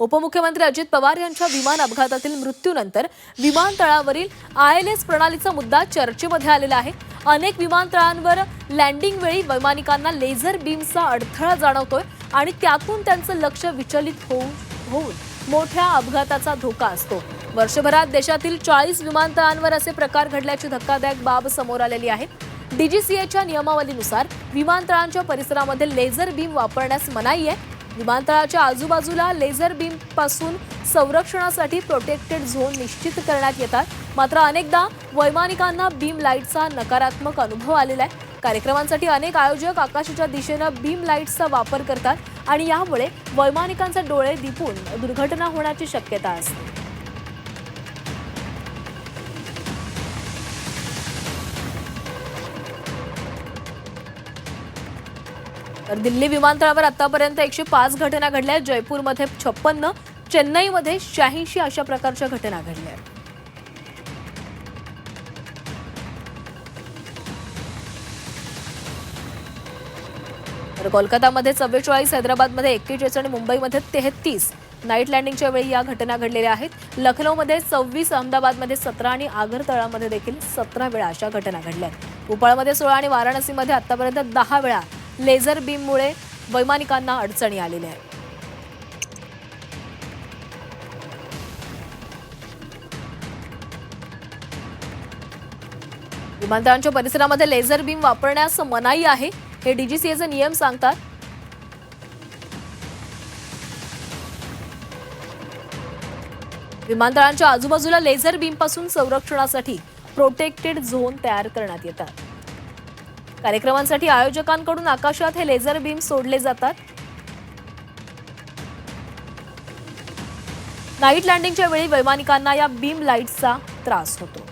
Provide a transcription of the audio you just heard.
उपमुख्यमंत्री अजित पवार यांच्या विमान अपघातातील मृत्यूनंतर विमानतळावरील आय एल एस प्रणालीचा मुद्दा चर्चेमध्ये आलेला आहे. अनेक विमानतळांवर लँडिंग वेळी वैमानिकांना लेझर बीमचा अडथळा जाणवतोय आणि त्यातून त्यांचं लक्ष विचलित होऊन होऊन मोठ्या अपघाताचा धोका असतो. वर्षभरात देशातील चाळीस विमानतळांवर असे प्रकार घडल्याची धक्कादायक बाब समोर आलेली आहे. डीजीसीएच्या नियमावलीनुसार विमानतळांच्या परिसरामध्ये लेझर बीम वापरण्यास मनाई आहे. विमानतळाच्या आजूबाजूला लेझर बीमपासून संरक्षणासाठी प्रोटेक्टेड झोन निश्चित करण्यात येतात. मात्र अनेकदा वैमानिकांना बीम लाईटचा नकारात्मक अनुभव आलेला आहे. कार्यक्रमांसाठी अनेक आयोजक आकाशाच्या दिशेनं बीम लाईट्सचा वापर करतात आणि यामुळे वैमानिकांचे डोळे दिपून दुर्घटना होण्याची शक्यता असते. तर दिल्ली विमानतळावर आतापर्यंत एकशे पाच घटना घडल्या आहेत. जयपूरमध्ये छप्पन्न चेन्नईमध्ये शहाऐंशी अशा प्रकारच्या घटना घडल्या आहेत. तर कोलकातामध्ये चव्वेचाळीस हैदराबादमध्ये एक्केचाळीस आणि मुंबईमध्ये तेहतीस नाईट लँडिंगच्या वेळी या घटना घडलेल्या आहेत. लखनौमध्ये सव्वीस अहमदाबादमध्ये सतरा आणि आगरतळामध्ये देखील सतरा वेळा अशा घटना घडल्या आहेत. भोपाळमध्ये सोळा आणि वाराणसीमध्ये आतापर्यंत दहा वेळा लेझर बीममुळे वैमानिकांना अडचणी आलेल्या आहेत. विमानतळांच्या परिसरामध्ये लेझर बीम वापरण्यास मनाई आहे हे डीजीसीएचे नियम सांगतात. विमानतळांच्या आजूबाजूला लेझर बीमपासून संरक्षणासाठी प्रोटेक्टेड झोन तयार करण्यात येतात. कार्यक्रमांसाठी आयोजकांकडून आकाशात हे लेझर बीम सोडले जातात. नाईट लँडिंगच्या वेळी वैमानिकांना या बीम लाईटचा त्रास होतो.